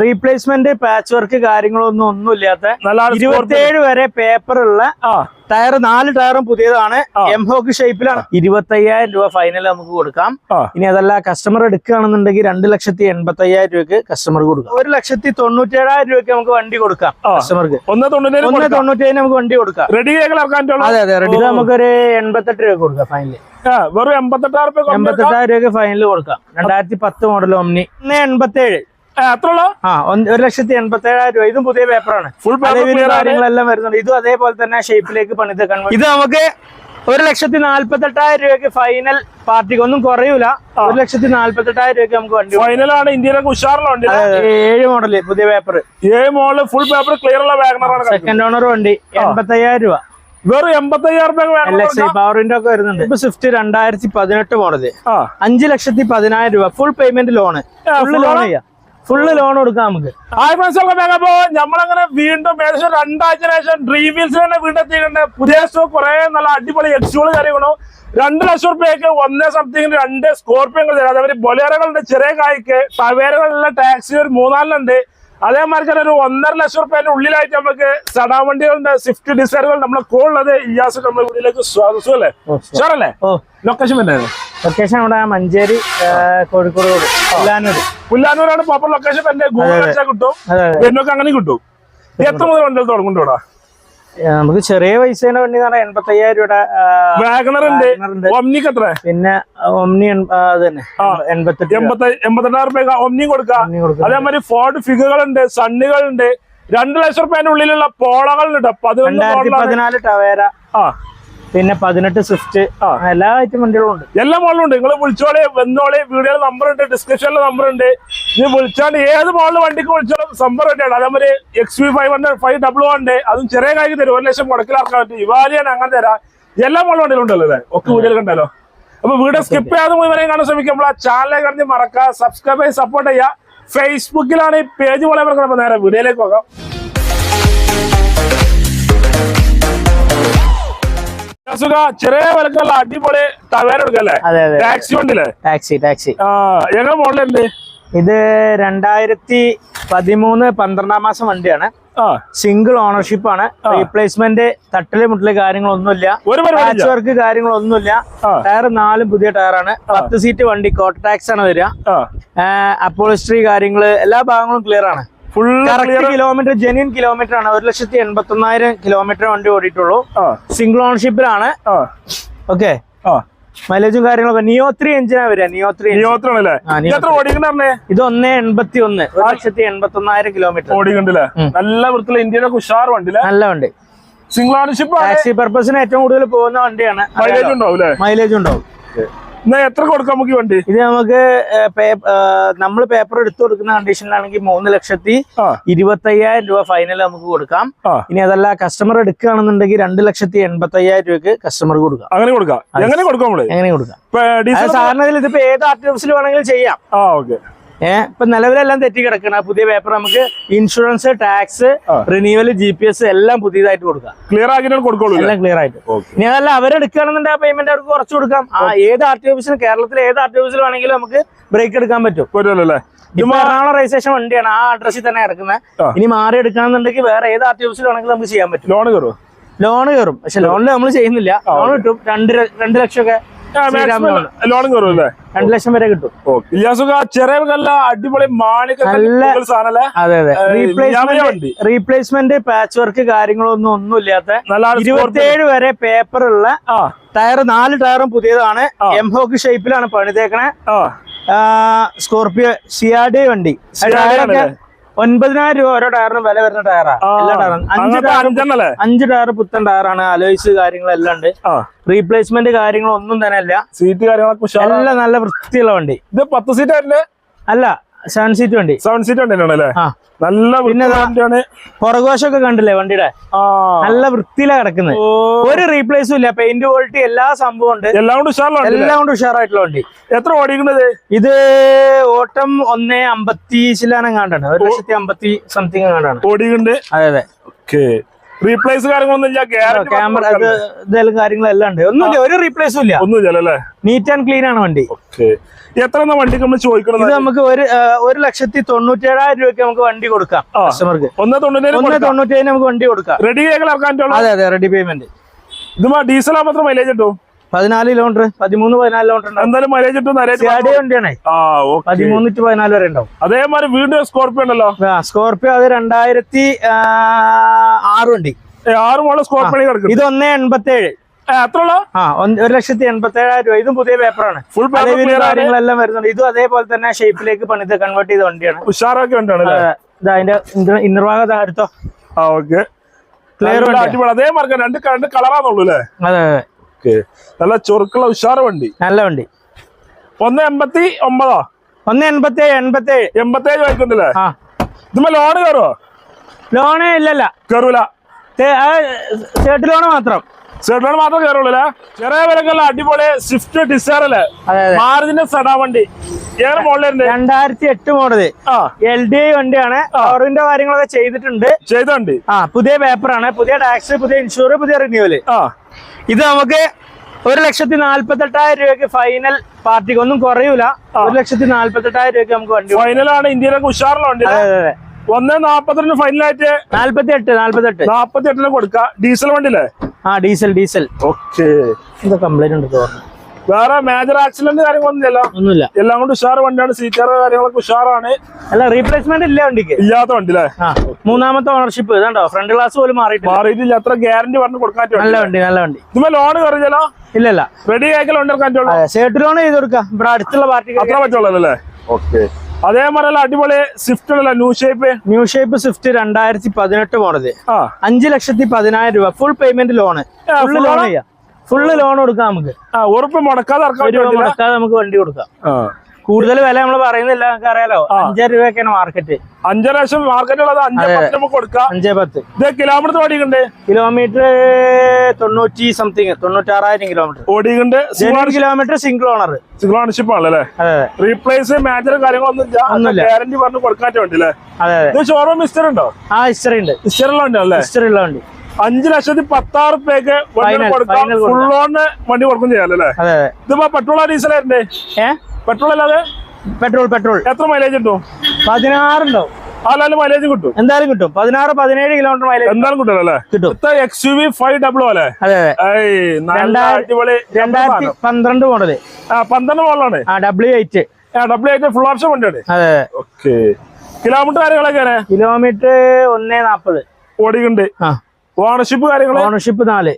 Replacement patch work കാര്യങ്ങളൊന്നും ഒന്നും ഇല്ലാത്ത ഇരുപത്തിയേഴ് വരെ പേപ്പറുള്ള ആ. ടയർ നാല് ടയറും പുതിയതാണ്. എം ഹോക്ക് ഷേപ്പിലാണ് ഇരുപത്തി അയ്യായിരം രൂപ ഫൈനൽ നമുക്ക് കൊടുക്കാം. ഇനി അതല്ല കസ്റ്റമർ എടുക്കുകയാണെന്നുണ്ടെങ്കിൽ രണ്ട് ലക്ഷത്തി എൺപത്തി അയ്യായിരം രൂപക്ക് കസ്റ്റമർക്ക് കൊടുക്കാം. ഒരു ലക്ഷത്തി തൊണ്ണൂറ്റേഴായിരം രൂപയ്ക്ക് നമുക്ക് വണ്ടി കൊടുക്കാം കസ്റ്റമർക്ക് ഒന്ന് തൊണ്ണൂറ്റേഴ് നമുക്ക് വണ്ടി കൊടുക്കാം. റെഡി അതെ അതെ റെഡി നമുക്കൊരു എൺപത്തെട്ട് രൂപ കൊടുക്കാം ഫൈനൽ ആ, വെറും എൺപത്തെട്ടായിരം രൂപ എൺപത്തെട്ടായിരം രൂപയ്ക്ക് ഫൈനൽ കൊടുക്കാം. രണ്ടായിരത്തി പത്ത് മോഡൽ ഒമ്നി ഒന്ന് എൺപത്തി ഏഴ് ഒരു ലക്ഷത്തി എൺപത്തി ഏഴായിരം രൂപ. ഇതും പുതിയ പേപ്പറാണ് ഫുൾ കാര്യങ്ങളെല്ലാം വരുന്നുണ്ട്. ഇതും അതേപോലെ തന്നെ ഷേപ്പിലേക്ക് പണിത് ഇത് നമുക്ക് ഒരു ലക്ഷത്തി നാല്പത്തി എട്ടായിരം രൂപയ്ക്ക് ഫൈനൽ പാർട്ടിക്ക് ഒന്നും കുറയൂല. ഒരു ലക്ഷത്തി നാല്പത്തി എട്ടായിരം രൂപയ്ക്ക് നമുക്ക് വണ്ടി ഫൈനലാണ് ഇന്ത്യയിലൊക്കെ ഉഷാറുള്ള വണ്ടി ഏഴ് മോഡൽ പുതിയ പേപ്പർ ഏഴ് മോഡൽ ഫുൾ പേപ്പർ ക്ലിയർ ഉള്ള വാഗണറാണ് സെക്കൻഡ് ഓണർ വണ്ടി. എൺപത്തി അയ്യായിരം രൂപ. വെറും എൺപത്തയ്യായിരം പവർ വിൻഡോ ഒക്കെ വരുന്നുണ്ട്. ഇപ്പൊ സ്വിഫ്റ്റ് രണ്ടായിരത്തി പതിനെട്ട് മോഡൽ അഞ്ചു ലക്ഷത്തി പതിനായിരം രൂപ. Full payment loan full loan? ചെയ്യാം. ഫുള്ള് ലോൺ കൊടുക്കാം നമുക്ക്. ഹായ് ഫ്രണ്ട്സ് വേഗപ്പോ നമ്മളങ്ങനെ വീണ്ടും ഏകദേശം രണ്ടാഴ്ച ശേഷം ഡ്രീം വീൽസ് തന്നെ വീണ്ടും എത്തിയിട്ടുണ്ട്. പുതിയ സ്റ്റോക്ക് കുറെ നല്ല അടിപൊളി എക്സുകൾ കാര്യങ്ങളോ. രണ്ട് ലക്ഷം റുപ്യക്ക് ഒന്നേ സംതിങ്ങിന് രണ്ട് സ്കോർപ്പിയോകൾ തരാം. അതേപോലെ ബൊലേറകളുടെ ചെറിയ കായ്ക്ക് ടവേരകളുള്ള ടാക്സി ഒരു മൂന്നാലിനുണ്ട് അതേമാതിരി തന്നെ ഒരു ഒന്നര ലക്ഷം റുപ്യന്റെ ഉള്ളിലായിട്ട് നമുക്ക് സടാ വണ്ടികളുടെ സ്വിഫ്റ്റ് ഡിസൈറുകൾ നമ്മളെ കോളുള്ളത് ഇയാസ് നമ്മുടെ വീട്ടിലേക്ക് സ്വാഗതം അല്ലേ? ഷോറല്ലേ ലൊക്കേഷൻ വരുന്നത് ലൊക്കേഷൻ അവിടെ മഞ്ചേരി കോഴിക്കോട് പുല്ലാനൂര് പുല്ലാനൂരാണ് പ്രോപ്പർ ലൊക്കേഷൻ എന്റെ ഗൂഗിൾ കിട്ടും. എന്നൊക്കെ അങ്ങനെ കിട്ടും. എത്ര മുതൽ വണ്ടികൾ തുടങ്ങുന്നുണ്ട് ഇവിടെ? നമുക്ക് ചെറിയ പൈസേന്റെ വണ്ടി എന്ന് എൺപത്തി അയ്യായിരം രൂപയുടെ വാഗണർ ഉണ്ട്. Wagoner ഉണ്ട്. ഒമ്നിക്ക് എത്ര? പിന്നെ ഒമ്നി തന്നെ. എൺപത്തെട്ട് രൂപ. ഒമ്നിയും കൊടുക്കാം. അതേമാതിരി ഫോർഡ് ഫിഗറുകളുണ്ട് സണ്ണുകളുണ്ട്. രണ്ട് ലക്ഷം റുപ്യന്റെ ഉള്ളിലുള്ള പതിനൊന്ന് രണ്ടായിരത്തി മോഡലാണ് പതിനാല് ടവേര. ആ. പിന്നെ പതിനെട്ട് സ്വിഫ്റ്റ്. എല്ലാ ഐറ്റം വണ്ടികളും ഉണ്ട്. എല്ലാ മോഡലും ഉണ്ട്. നിങ്ങൾ വിളിച്ചോളെ വന്നോളെ വീഡിയോ നമ്പർ ഉണ്ട് ഡിസ്ക്രിപ്ഷനിലെ നമ്പർ ഉണ്ട്. ഇത് വിളിച്ചാണ്ട് ഏത് മോഡൽ വണ്ടിക്ക് വിളിച്ചോളും നമ്പർ റെഡിയാണ് അതേമാതിരി X V five hundred five double one ഉണ്ട്. അതും ചെറിയ കാര്യം തരും. ഒരു ലക്ഷം മുടക്കിലാക്കാൻ പറ്റും. ഇവാലിയാണ് അങ്ങനെ തരാം. എല്ലാ മോഡൽ വണ്ടികളും ഉണ്ടല്ലോ അല്ലേ ഒക്കെ വീഡിയോയിൽ കണ്ടല്ലോ അപ്പൊ വീഡിയോ സ്കിപ്പ് ചെയ്യാതെ മുഴുവനെ കാണാൻ ശ്രമിക്കും ആ ചാനലെ കടന്ന് മറക്കുക സബ്സ്ക്രൈബ് ചെയ്ത് സപ്പോർട്ട് ചെയ്യുക ഫേസ്ബുക്കിലാണ് ഈ പേജ് പോലെ നേരെ വീഡിയോയിലേക്ക് പോകാം. സുഖ ചെറിയ വിലക്കുള്ള അടിപൊളി ടവേര എടുക്കല്ലേ? അതെ അതെ. ടാക്സി വണ്ടില്ലേ ടാക്സി ടാക്സി ആ എങ്ങനെ മോഡലുണ്ട് ഇത്? രണ്ടായിരത്തി പതിമൂന്ന് പന്ത്രണ്ടാം മാസം വണ്ടിയാണ്. സിംഗിൾ ഓണർഷിപ്പ് ആണ്. റീപ്ലേസ്മെന്റ് തട്ടിൽ മുട്ടിൽ കാര്യങ്ങളൊന്നുമില്ല. പാച്ച് വർക്ക് കാര്യങ്ങളൊന്നുമില്ല. ടയർ നാലും പുതിയ ടയറാണ് പത്ത് സീറ്റ് വണ്ടി കോട്ട ടാക്സ് ആണ് വരിക. അപ്പോളിസ്ട്രി കാര്യങ്ങൾ എല്ലാ ഭാഗങ്ങളും ക്ലിയർ ആണ്. ഫുൾ കിലോമീറ്റർ ജെന്യൻ കിലോമീറ്റർ ആണ്. ഒരു ലക്ഷത്തി എൺപത്തി ഒന്നായിരം കിലോമീറ്റർ വണ്ടി ഓടിയിട്ടുള്ളൂ. സിംഗിൾ ഓണർഷിപ്പിലാണ് ആ. ഓക്കെ മൈലേജും കാര്യങ്ങളൊക്കെ. നിയോ ത്രീ എഞ്ചിനാ വരിക. നിയോ ത്രീ നിയോ ആ, നിയോ എത്ര ഓടിക്കണ്ടേ ഇത് ഒന്ന് എൺപത്തി ഒന്ന് ഒരു ലക്ഷത്തി എൺപത്തി ഒന്നായിരം കിലോമീറ്റർ ഓടിക്കണ്ടല്ലേ നല്ല വൃത്തി ഇന്ത്യയിലെ ഉഷാർ വണ്ടി നല്ല വണ്ടി. സിംഗിൾ ഓണർഷിപ്പ് ടാക്സി പർപ്പസിന് ഏറ്റവും കൂടുതൽ പോകുന്ന വണ്ടിയാണ്. മൈലേജ് ഉണ്ടാവും മൈലേജ് ഉണ്ടാവും. എത്ര കൊടുക്കാം നമുക്ക് വേണ്ടി? ഇത് നമുക്ക് നമ്മൾ പേപ്പർ എടുത്തു കൊടുക്കുന്ന കണ്ടീഷനിലാണെങ്കിൽ മൂന്ന് ലക്ഷത്തി ഇരുപത്തയ്യായിരം രൂപ ഫൈനൽ നമുക്ക് കൊടുക്കാം. ഇനി അതല്ല കസ്റ്റമർ എടുക്കുകയാണെന്നുണ്ടെങ്കിൽ രണ്ട് ലക്ഷത്തി എൺപത്തി അയ്യായിരം കസ്റ്റമർ കസ്റ്റമർക്ക് കൊടുക്കാം. അങ്ങനെ കൊടുക്കാം. എങ്ങനെ കൊടുക്കാം എങ്ങനെ കൊടുക്കാം? ഡീസൽ ഇതിപ്പോ ഏത് ആർ ടി ഓഫീസിൽ വേണമെങ്കിലും ചെയ്യാം. ആ ഓക്കെ. ഏഹ് ഇപ്പൊ നിലവിലെല്ലാം തെറ്റി കിടക്കണ. പുതിയ പേപ്പർ നമുക്ക് insurance tax. Renewal G P S എല്ലാം പുതിയതായിട്ട് കൊടുക്കാം. ക്ലിയർ ആക്കിയിട്ട് കൊടുക്കുള്ളൂ എല്ലാം ക്ലിയർ ആയിട്ട്. ഇനി അതല്ല അവരെടുക്കുകയാണെന്നുണ്ടെങ്കിൽ ആ പേയ്മെന്റ് അവർക്ക് കുറച്ച് കൊടുക്കാം. ആ ഏത് ആർ ടി ഓഫീസിലും കേരളത്തിലെ ഏത് ആർ ടി ഓഫീസിലും ആണെങ്കിലും നമുക്ക് ബ്രേക്ക് എടുക്കാൻ പറ്റും. എറണാകുളം രജിസ്ട്രേഷൻ വണ്ടിയാണ്. ആ അഡ്രസ്സിൽ തന്നെ കിടക്കുന്നത്. ഇനി മാറി എടുക്കുകയാണെന്നുണ്ടെങ്കിൽ വേറെ ഏത് ആർ ടി ഓഫീസിലും ആണെങ്കിലും നമുക്ക് ചെയ്യാൻ പറ്റും. ലോൺ കയറും ലോൺ കയറും പക്ഷെ ലോണിൽ നമ്മൾ ചെയ്യുന്നില്ല. ലോൺ കിട്ടും. രണ്ട് രണ്ട് ലക്ഷം ഒക്കെ കയറും അല്ലേ? രണ്ട് ലക്ഷം വരെ കിട്ടും. ഓക്കെ ഇല്ലാസുക ചെറിയ നല്ല അടിപൊളി മാണിക്ക നല്ല- സാധനല്ലേ അതെ അതെ. റീപ്ലേസ്മെന്റ് റീപ്ലേസ്മെന്റ് പാച്ച് വർക്ക് കാര്യങ്ങളൊന്നും ഒന്നും ഇല്ലാത്ത ഇരുപത്തിയേഴ് വരെ പേപ്പർ ഉള്ള ടയർ നാല് ടയറും പുതിയതാണ്. എംഹോക്ക് എം ഹോക്ക് ഷേപ്പിലാണ് പണിതേക്കണേ. സ്കോർപിയോ സിയാഡി വണ്ടി. ടയറൊക്കെ? ഒൻപതിനായിരം രൂപ ഓരോ ടയറിനും വില വരുന്ന ടയറാണ് എല്ലാ ടയറും. അഞ്ച് ടയർ അഞ്ച് ടയർ പുത്തൻ ടയറാണ്. അലോയ്സ് കാര്യങ്ങളെല്ലാം ഉണ്ട്. റീപ്ലേസ്മെന്റ് കാര്യങ്ങളൊന്നും തന്നെ അല്ല. സീറ്റ് കാര്യങ്ങളൊക്കെ. എല്ലാം നല്ല വൃത്തിയുള്ള വണ്ടി. ഇത് പത്ത് സീറ്റ് അല്ല സെവൻ സീറ്റ് വണ്ടി. സെവൻ സീറ്റ് വണ്ടി അല്ലേ? നല്ല വണ്ടിയാണ്. പുറകുവശമൊക്കെ കണ്ടില്ലേ വണ്ടിയുടെ? നല്ല വൃത്തിയിലാ കിടക്കുന്നത് ഒരു റീപ്ലേസും ഇല്ല. പെയിന്റ് ക്വാളിറ്റി എല്ലാ സംഭവം ഉണ്ട്. എല്ലാം കൊണ്ട് ഉഷാറാണ് എല്ലാം കൊണ്ട് ഉഷാറായിട്ടുള്ള വണ്ടി. എത്ര ഓടിക്കുന്നത് ഇത് ഓട്ടം ഒന്നേ അമ്പത്തി ശിലാനം കാണ്ടാണ് ഒരു ലക്ഷത്തി അമ്പത്തി സംതിങ് കാണ്ടാണ് ഓടിക്കുന്നുണ്ട് അതെ അതെ. ഓക്കെ റീപ്ലേസ് കാര്യങ്ങളൊന്നും ക്യാമറ ഇതെല്ലാം കാര്യങ്ങളെല്ലാം ഉണ്ട്. ഒന്നുമില്ല ഒരു റീപ്ലേസും ഇല്ല ഒന്നും ഇല്ല. അല്ലേ നീറ്റ് ആൻഡ് ക്ലീൻ ആണ് വണ്ടി. എത്ര വണ്ടി നമ്മൾ ചോദിക്കണം ഇത് നമുക്ക് ഒരു ഒരു ലക്ഷത്തി തൊണ്ണൂറ്റി ഏഴായിരം രൂപയ്ക്ക് നമുക്ക് വണ്ടി കൊടുക്കാം കസ്റ്റമർക്ക് ഒന്ന് തൊണ്ണൂറ്റി ഒന്ന് തൊണ്ണൂറ്റി ഏഴിന് നമുക്ക് വണ്ടി കൊടുക്കാം. റെഡി അതെ അതെ റെഡി പേയ്മെന്റ് ഇത് ഡീസൽ മാത്രം മൈലേജ് കിട്ടും? പതിനാല് കിലോമീറ്റർ പതിമൂന്ന് പതിനാല് കിലോമീറ്റർ എന്തായാലും മൈലേജ് വണ്ടിയാണേ. പതിമൂന്ന് ടു പതിനാല് വരെ ഉണ്ടാവും. അതേമാതിരി വീണ്ടും സ്കോർപ്പിയോ ഉണ്ടല്ലോ. സ്കോർപ്പിയോ സ്കോർപിയോ അത് രണ്ടായിരത്തി ആറ് വണ്ടി. ആറ് മോളെ സ്കോർപ്പിയോ കിടക്കും ഇത് ഒന്ന് എൺപത്തി ഏഴ് എത്ര ഉള്ള ആ ഒന്ന് ഒരു ലക്ഷത്തി എൺപത്തി ഏഴായിരം രൂപ. ഇതും പുതിയ പേപ്പറാണ് ഫുൾ ക്ലിയർ കാര്യങ്ങളെല്ലാം വരുന്നുണ്ട്. ഇതും അതേപോലെ തന്നെ ഷേപ്പിലേക്ക് പണിത് കൺവേർട്ട് ചെയ്ത വണ്ടിയാണ്. ഉഷാറൊക്കെ വണ്ടിയാണ് അതിന്റെ ഇന്നർഭാഗം ആ ഓക്കെ അടിപൊളി. അതേ മാർഗം രണ്ട് രണ്ട് കളറാന്നുള്ളൂ അല്ലേ? അതെ അതെ. ഓക്കെ. നല്ല ചൊറുക്കുള്ള ഉഷാറ് വണ്ടി. നല്ല വണ്ടി. ഒന്ന് എൺപത്തി ഒമ്പതോ? ഒന്ന് എൺപത്തി ഏഴ് എൺപത്തി ഏഴ് എൺപത്തേഴ് ഏഴ് വായിക്കുന്നില്ലേ ഇതുമ്പോ ലോണ് കയറുമോ ലോണേ ഇല്ലല്ല. കയറൂല. ലോണ് മാത്രം. സെഡോൺ മാത്രം കയറുള്ളൂ അല്ലേ? ചെറിയ വിലക്കുള്ള അടിപൊളി സ്വിഫ്റ്റ് ഡിസയർ അല്ലേ? മാറിന്റെ സെഡാ വണ്ടി. രണ്ടായിരത്തി എട്ട് മോഡൽ എൽ ഡി ഐ വണ്ടിയാണ്. ഓറിന്റെ കാര്യങ്ങളൊക്കെ ചെയ്തിട്ടുണ്ട്. ചെയ്തിട്ടുണ്ട് ആ പുതിയ പേപ്പറാണ് പുതിയ ടാക്സ് പുതിയ ഇൻഷുർ പുതിയ റിന്യൂവൽ ആ. ഇത് നമുക്ക് ഒരു ലക്ഷത്തി നാല്പത്തി എട്ടായിരം രൂപയ്ക്ക് ഫൈനൽ പാർട്ടിക്ക് ഒന്നും കുറയൂല. ഒരു ലക്ഷത്തി നാല്പത്തി എട്ടായിരം രൂപയ്ക്ക് നമുക്ക് വണ്ടി ഫൈനലാണ് ഇന്ത്യയിലൊക്കെ അതെ ഒന്ന് നാപ്പത്തിരണ്ട് ഫൈനലായിട്ട് നാല്പത്തി എട്ട് നാല്പത്തി എട്ട് നാല്പത്തി എട്ടിന് കൊടുക്ക. ഡീസൽ വണ്ടിയില്ലേ ആ ഡീസൽ ഡീസൽ. ഓക്കെ. എന്താ കംപ്ലൈന്റ് ഉണ്ട് തോന്നുന്നു വേറെ മേജർ ആക്സിഡന്റ് കാര്യങ്ങളൊന്നുമില്ലല്ലോ ഒന്നുമില്ല. എല്ലാം കൊണ്ട് ഉഷാർ വണ്ടിയാണ്. സീറ്റർ കാര്യങ്ങളൊക്കെ ഉഷാറാണ്. അല്ല റീപ്ലേസ്മെന്റ് ഇല്ല വണ്ടിക്ക്. ഇല്ലാത്ത വണ്ടി അല്ലേ മൂന്നാമത്തെ ഓണർഷിപ്പ് ഇതാണ്ടോ? ഫ്രണ്ട് ഗ്ലാസ് പോലും മാറിയിട്ടില്ല. മാറിയിട്ടില്ല. അത്ര ഗ്യാരണ്ടി പറഞ്ഞ് കൊടുക്കാൻ നല്ല വണ്ടി നല്ല വണ്ടി. ഇതുമ്പോ ലോൺ കറിഞ്ഞല്ലോ ഇല്ലല്ല റെഡി ആയിക്കലോ വണ്ടി സേട്ട് ലോൺ ചെയ്ത് കൊടുക്കാം. ഇവിടെ അടുത്തുള്ള പാർട്ടി അത്ര പറ്റുള്ളൂ അല്ലേ? ഓക്കെ. അതേമാതിരി അടിപൊളി സ്വിഫ്റ്റ് ഉണ്ടല്ലോ new shape new shape Swift രണ്ടായിരത്തി പതിനെട്ട് മോഡൽ അഞ്ചു ലക്ഷത്തി പതിനായിരം രൂപ full payment loan full loan? ചെയ്യാം. ഫുള്ള് ലോൺ കൊടുക്കാം നമുക്ക്. ഉറപ്പ് മുടക്കാതെ മുടക്കാതെ നമുക്ക് വണ്ടി കൊടുക്കാം. കൂടുതൽ വില നമ്മൾ പറയുന്നില്ല നമുക്ക് അറിയാലോ. അഞ്ചര രൂപയൊക്കെയാണ് മാർക്കറ്റ്. അഞ്ചര ലക്ഷം മാർക്കറ്റ് ഉള്ളത് പത്ത് നമുക്ക് കൊടുക്കാം. അഞ്ചേ പത്ത്. ഇത് കിലോമീറ്റർ ഓടിക്കണ്ടേ കിലോമീറ്റർ തൊണ്ണൂറ്റി സംതിങ് തൊണ്ണൂറ്റാറായിരം kilometre. ഓടിക്കണ്ട് kilometre single owner single ownership ആണല്ലേ റീപ്ലേസ് മാച്ചർ കാര്യങ്ങളൊന്നും. ഗ്യാരണ്ടി പറഞ്ഞ് കൊടുക്കാൻ വേണ്ടി അല്ലേ? അതെ അതെ. ഇത് ഷോറൂം മിസ്റ്റർ ഉണ്ടോ? ആ ഹിസ്റ്ററി ഉണ്ട്. മിസ്റ്ററിലുള്ള വണ്ടി അല്ലേ? ഹിസ്റ്ററി ഉള്ള വണ്ടി. അഞ്ചു ലക്ഷത്തി പത്താറ് പേക്ക് വണ്ടി കൊടുക്കാം. ഫുൾ ഓൺ ഓണ് വണ്ടി കൊടുക്കും ചെയ്യാം അല്ലേ? ഇതിപ്പോ പെട്രോൾ ഡീസൽ ആയിരുന്നേ ഏ? പെട്രോൾ അല്ലാതെ? Petrol petrol. എത്ര മൈലേജ് കിട്ടും പതിനാറുണ്ടാവും. അല്ലാതെ മൈലേജ് കിട്ടും. എന്തായാലും കിട്ടും. പതിനാറ് പതിനേഴ് കിലോമീറ്റർ മൈലേജ് എന്തായാലും കിട്ടും അല്ലേ? കിട്ടും. X U V five double അല്ലേ? രണ്ടായിരത്തി പന്ത്രണ്ട് മോഡൽ ആ പന്ത്രണ്ട് മോഡലാണ് ആ W eight double eight full option വണ്ടിയാണ് അതെ ഓക്കെ കിലോമീറ്റർ കാര്യങ്ങളൊക്കെ കിലോമീറ്റർ ഒന്നേ നാപ്പത്. ഓടിക്കുണ്ട് ഓണർഷിപ്പ് കാര്യങ്ങൾ ഓണർഷിപ്പ് നാല്.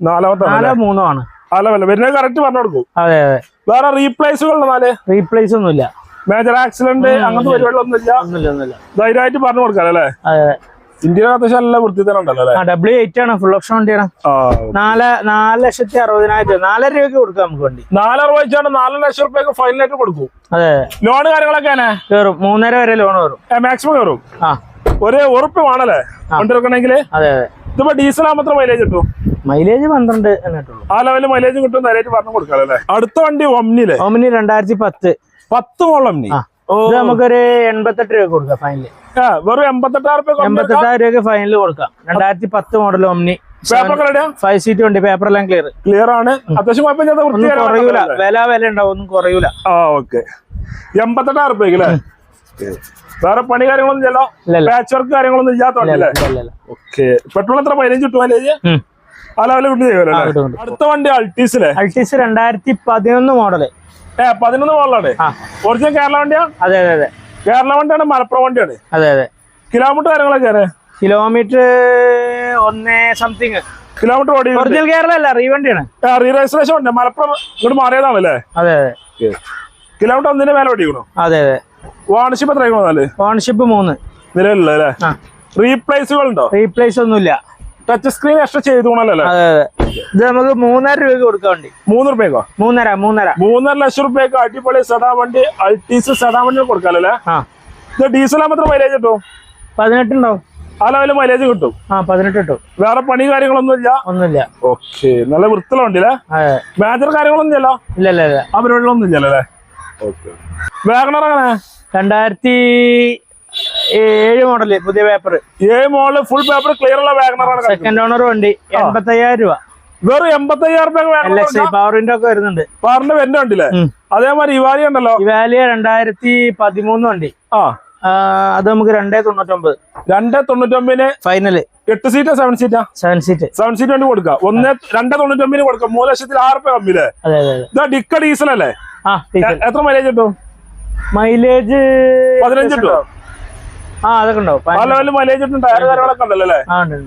നാലാമത്തെ നാലോ മൂന്നോ ആണ്. അല്ല വരുന്നത് കറക്റ്റ് പറഞ്ഞു കൊടുക്കും. അതെ അതെ. വേറെ റീപ്ലേസുകൾ നാല്? റീപ്ലേസ് ഒന്നുമില്ല. മേജർ ആക്സിഡന്റ് അങ്ങനത്തെ പരിപാടികളൊന്നുമില്ല. ഒന്നുമില്ല ഒന്നുമില്ല. ധൈര്യമായിട്ട് പറഞ്ഞു കൊടുക്കാം അല്ലേ? അതെ അതെ. ഇന്ത്യയിൽ അത്യാവശ്യം നല്ല വൃത്തി തന്നെ ഉണ്ടല്ലോ ഡബ്ല്യു എയ്റ്റ് ആണ് ഫുൾ ഓപ്ഷൻ വണ്ടിയാണ്. ആ നാല് നാല് ലക്ഷത്തി അറുപതിനായിരം രൂപ നാലര രൂപയ്ക്ക് കൊടുക്കാം നമുക്ക് വണ്ടി. നാലര വെച്ചാണ് നാല് ലക്ഷം റുപ്യക്ക് ഫൈനലായിട്ട് കൊടുക്കും. അതെ ലോൺ കാര്യങ്ങളൊക്കെയാണ് കയറും മൂന്നര വരെ ലോൺ കയറും മാക്സിമം കയറും ആ. ഒരു ഉറപ്പ് വേണല്ലേ വണ്ടി എടുക്കണമെങ്കിൽ അതെ അതെ. ഇതിപ്പോ ഡീസൽ ആകുമ്പോൾ മൈലേജ് കിട്ടും? മൈലേജ് പന്ത്രണ്ട് ആ ലെവലിൽ മൈലേജ് കിട്ടും നേരായിട്ട് പറഞ്ഞു കൊടുക്കാം അല്ലേ? അടുത്ത വണ്ടി ഒമ്നിൽ ഒമ്നി രണ്ടായിരത്തി പത്ത് പത്ത് മോളം നമുക്കൊരു എൺപത്തെട്ട് രൂപ കൊടുക്കാം ഫൈനൽ വെറും എൺപത്തെട്ടായിരം രൂപ എൺപത്തെട്ടായിരം രൂപ ഫൈനൽ കൊടുക്കാം. രണ്ടായിരത്തി പത്ത് മോഡൽ ഒമ്നി ഫൈവ് സീറ്റ് വണ്ടി പേപ്പർ എല്ലാം ക്ലിയർ ക്ലിയർ ആണ്. അത്യാവശ്യം കുറയൂല. വില വില ഉണ്ടാവും ഒന്നും കുറയൂല. ആ ഓക്കെ എൺപത്തെട്ടായിരം രൂപ അല്ലേ? വേറെ പണി കാര്യങ്ങളൊന്നും ചെല്ലോ. പാച്ച് വർക്ക് കാര്യങ്ങളൊന്നും ഇല്ലാത്തല്ലേ. ഓക്കെ പെട്രോൾ എത്ര? പതിനഞ്ച് കിട്ടും മൈലേജ് ആ ലെവലിൽ കിട്ടും ചെയ്യുമല്ലോ. അടുത്ത വണ്ടി അൾട്ടീസിലെ? അൾട്ടീസ് രണ്ടായിരത്തി പതിനൊന്ന് മോഡൽ ഏ പതിനൊന്ന് മോഡലാണ് ഒറിജിനൽ കേരള വണ്ടിയാ? അതെ അതെ അതെ. കേരള വണ്ടിയാണ് മലപ്പുറം വണ്ടിയാണ്. അതെ അതെ. കിലോമീറ്റർ കാര്യങ്ങളൊക്കെ കിലോമീറ്റർ ഒന്നേ സംതിങ് കിലോമീറ്റർ ഓടി ഒറിജിനൽ കേരള അല്ല റീവണ്ടിയാണ് റീ രജിസ്ട്രേഷൻ ഉണ്ട്. മലപ്പുറം ഇങ്ങോട്ട് മാറിയതാണല്ലേ അതെ അതെ. കിലോമീറ്റർ ഒന്നിന്റെ മേലെ ഓടിക്കണോ? അതെ അതെ. വാണർഷിപ്പ് എത്ര വാണിഷിപ്പ് ഓണർഷിപ്പ് മൂന്ന്. ആ. റീപ്ലേസുകൾ ഉണ്ടോ റീപ്ലേസ് ഒന്നുമില്ല ടച്ച് സ്ക്രീൻ എക്സ്ട്രാ അതെ ഇത് നമുക്ക് മൂന്നര രൂപയ്ക്ക് കൊടുക്കാൻ വേണ്ടി. മൂന്ന് റുപ്യക്കോ മൂന്നര മൂന്നര. മൂന്നര ലക്ഷം റുപ്യക്ക് അടിപൊളി സദാ വണ്ടി അൾട്ടീസ് സദാ വണ്ടി കൊടുക്കാല്ലേ ഇത് ഡീസൽ ആകുമ്പോൾ മൈലേജ് കിട്ടും? പതിനെട്ടുണ്ടാവും ആ ലെവലിൽ മൈലേജ് കിട്ടും. ആ പതിനെട്ട് കിട്ടും. വേറെ പണി കാര്യങ്ങളൊന്നും ഇല്ല ഒന്നുമില്ല. ഓക്കെ നല്ല അതെ. മേജർ കാര്യങ്ങളൊന്നും ഇല്ലല്ലോ ഇല്ല ഇല്ല. ആ പരിപാടികളൊന്നും ഇല്ലല്ലോ വാഗണർ അങ്ങനെ രണ്ടായിരത്തി ഏഴ് മോഡൽ പുതിയ പേപ്പർ ഏഴ് മോഡൽ ഫുൾ പേപ്പർ ക്ലിയർ ഉള്ള വാഗണറാണ് സെക്കൻഡ് ഓണർ വണ്ടി എൺപത്തി അയ്യായിരം രൂപ. വെറും എൺപത്തയ്യായിരം രൂപ വിൻഡോ ഒക്കെ വരുന്നുണ്ട്. പവറിന്റെ വെന്റ് ഉണ്ടല്ലേ ഉം. അതേമാതിരി ഇവാലി ഉണ്ടല്ലോ? ഇവാലിയ വാലിയ രണ്ടായിരത്തി പതിമൂന്ന് വണ്ടി ആ. അത് നമുക്ക് രണ്ടേ തൊണ്ണൂറ്റൊമ്പത്. രണ്ടേ തൊണ്ണൂറ്റൊമ്പതിന് ഫൈനൽ എട്ട് സീറ്റാ seven സീറ്റാ seven seat seven seat വണ്ടി കൊടുക്കാം ഒന്ന് രണ്ടേ തൊണ്ണൂറ്റൊമ്പതിന് കൊടുക്കാം മൂന്ന് ലക്ഷത്തിൽ ആറ് രൂപ കമ്മിയില്ലേ ഇതാ ഡിക്ക ഡീസൽ അല്ലേ എത്ര മൈലേജ് കിട്ടും? മൈലേജ് പതിനഞ്ച് കിട്ടും ആ അതൊക്കെ ഉണ്ടാവും. മൈലേജ് ടയർ കാര്യങ്ങളൊക്കെ ഉണ്ടല്ലോ അല്ലേ.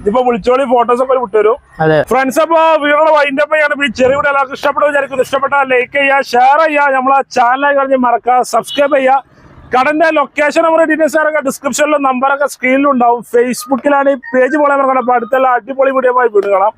ഇപ്പൊ വിളിച്ചോളി ഫോട്ടോസ് ഒക്കെ വിട്ടുവരും അതെ. ഫ്രണ്ട്സ് അപ്പൊ വീടുള്ള വൈൻഡ് അപ്പ് ചെയ്യാണ് ഈ ചെറിയ വീട് എല്ലാവർക്കും ഇഷ്ടപ്പെട്ടു വിചാരിക്കുന്നു. ഇഷ്ടപ്പെട്ടാൽ ലൈക്ക് ചെയ്യുക ഷെയർ ചെയ്യുക. നമ്മളെ ചാനൽ കഴിഞ്ഞ് മറക്കുക സബ്സ്ക്രൈബ് ചെയ്യുക. കടന്റെ ലൊക്കേഷൻ നമ്മുടെ ഡീറ്റെയിൽസ് ഒക്കെ ഡിസ്ക്രിപ്ഷനിലും നമ്പറൊക്കെ സ്ക്രീനിലുണ്ടാവും ഫേസ്ബുക്കിലാണ് ഈ പേജ് പോലെ മറക്കണം അപ്പൊ അടുത്തുള്ള അടിപൊളി വീഡിയോ വീട് കാണാം.